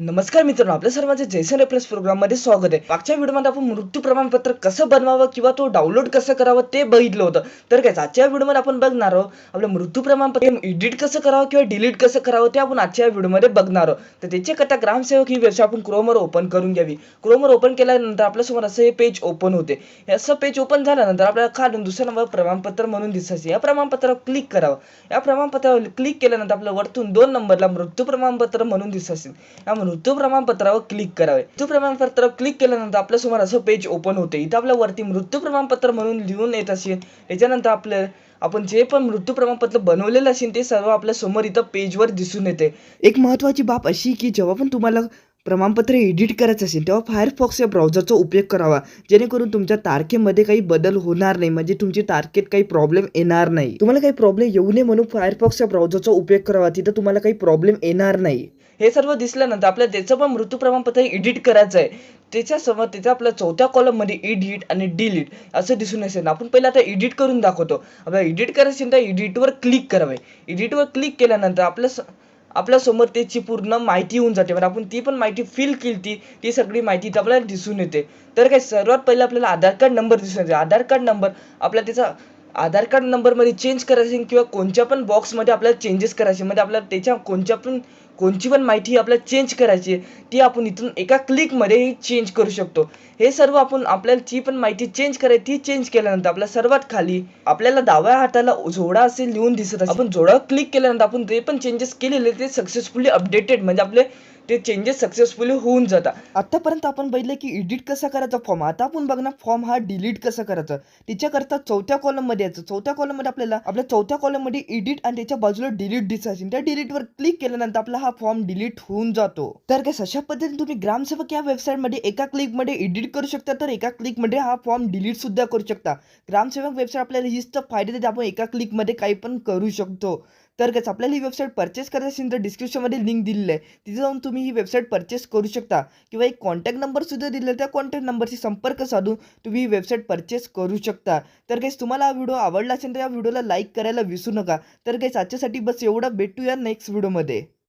नमस्कार मित्रांनो आपल्या सर्वांचे जैसन रेफरन्स प्रोग्राममध्ये स्वागत आहे. मागच्या व्हिडिओमध्ये आपण मृत्यू प्रमाणपत्र कसं बनवावं किंवा तो डाउनलोड कसं करावं ते बघितलं होतं. तर काय आजच्या व्हिडिओमध्ये आपण बघणार आहोत आपलं मृत्यू प्रमाणपत्र एडिट कसं करावं किंवा डिलीट कसं करावं ते आपण आजच्या व्हिडिओमध्ये बघणार आहोत. तर कथा ग्रामसेवक ही वेबसाईट आपण क्रोमवर ओपन करून घ्यावी. क्रोमवर ओपन केल्यानंतर आपल्यासमोर असं हे पेज ओपन होते. असं पेज ओपन झाल्यानंतर आपल्याला खालून दुसरं नंबर प्रमाणपत्र म्हणून दिसायचे. या प्रमाणपत्रावर क्लिक करावं. या प्रमाणपत्रावर क्लिक केल्यानंतर आपल्या वरतून दोन नंबरला मृत्यू प्रमाणपत्र म्हणून दिसत असेल या मृत्यू प्रमाणपत्रावर क्लिक करावे. मृत्यू प्रमाणपत्रावर क्लिक केल्यानंतर आपल्यासमोर असं पेज ओपन होते. इथं आपल्या वरती मृत्यू प्रमाणपत्र म्हणून लिहून येत असेल. याच्यानंतर आपलं आपण जे पण मृत्यू प्रमाणपत्र बनवलेलं असेल ते सर्व आपल्यासमोर इथं पेजवर दिसून येते. एक महत्त्वाची बाब अशी की जेव्हा पण तुम्हाला प्रमाणपत्र एडिट करायचं असेल तेव्हा फायरफॉक्स या ब्राउझरचा उपयोग करावा. जेणेकरून तुमच्या तारखेमध्ये काही बदल होणार नाही. म्हणजे तुमची तारखेत काही प्रॉब्लेम येणार नाही. तुम्हाला काही प्रॉब्लेम येऊ नये म्हणून फायरफॉक्स या ब्राउझरचा उपयोग करावा. तिथं तुम्हाला काही प्रॉब्लेम येणार नाही. हे सर्व दिसल्यानंतर आपल्याला त्याचं पण मृत्यू प्रमाणपत्र एडिट करायचं आहे त्याच्यासमोर त्याच्या आपल्या चौथ्या कॉलममध्ये एडिट आणि डिलीट असं दिसून असेल आपण पहिले आता एडिट करून दाखवतो. आपल्याला एडिट करायचं असेल तर एडिटवर क्लिक करावे. एडिटवर क्लिक केल्यानंतर आपल्या आपल्यासमोर त्याची पूर्ण माहिती होऊन जाते. म्हणजे आपण ती पण माहिती फिल केली ती ती सगळी माहिती आपल्याला दिसून येते. तर काय सर्वात पहिलं आपल्याला आधार कार्ड नंबर दिसून येते. आधार कार्ड नंबर आपल्या त्याचा आधार कार्ड नंबरमध्ये चेंज करायचे किंवा कोणत्या पण बॉक्समध्ये आपल्याला चेंजेस करायचे म्हणजे आपल्याला त्याच्या कोणत्या पण कोणची पण माहिती आपल्याला चेंज करायची आहे, ती आपण इथून एका क्लिकमध्ये चेंज करू शकतो. हे सर्व आपण आपल्याला जी पण माहिती चेंज करायची ती चेंज केल्यानंतर आपल्या सर्वात खाली आपल्याला डाव्या हाताला जोडा असे लिहून दिसत आपण जोडा क्लिक केल्यानंतर आपण जे पण चेंजेस केलेले ते सक्सेसफुली अपडेटेड म्हणजे आपले ते चेंजेस सक्सेसफुली होऊन जातात. आतापर्यंत आपण बघितलं की एडिट कसा करायचा फॉर्म आता आपण बघणार फॉर्म हा डिलीट कसा करायचा? त्याच्याकरता चौथ्या कॉलममध्ये यायचं. चौथ्या कॉलममध्ये आपल्याला आपल्या चौथ्या कॉलममध्ये एडिट आणि त्याच्या बाजूला डिलीट दिसायची त्या डिलीटवर क्लिक केल्यानंतर आपला हा फॉर्म डिलीट होऊन जातो. तर काय अशा पद्धतीने तुम्ही ग्रामसेवक या वेबसाईटमध्ये एका क्लिकमध्ये एडिट करू शकता तर एका क्लिकमध्ये हा फॉर्म डिलीट सुद्धा करू शकता. ग्रामसेवक वेबसाईट आपल्याला हीच तर फायदे देते आपण एका क्लिकमध्ये काही पण करू शकतो. तर गच आपल्याला ही वेबसाईट परचेस करायची असेल तर डिस्क्रिप्शनमध्ये लिंक दिलेली आहे. तिथे जाऊन तुम्ही ही वेबसाईट परचेस करू शकता. किंवा एक कॉन्टॅक्ट नंबरसुद्धा दिलेला आहे. त्या कॉन्टॅक्ट नंबरशी संपर्क साधून तुम्ही ही वेबसाईट परचेस करू शकता. तर काहीच तुम्हाला हा व्हिडिओ आवडला असेल तर या व्हिडिओला लाईक करायला विसरू नका. तर काहीच आजच्यासाठी बस एवढा. भेटूया नेक्स्ट व्हिडिओमध्ये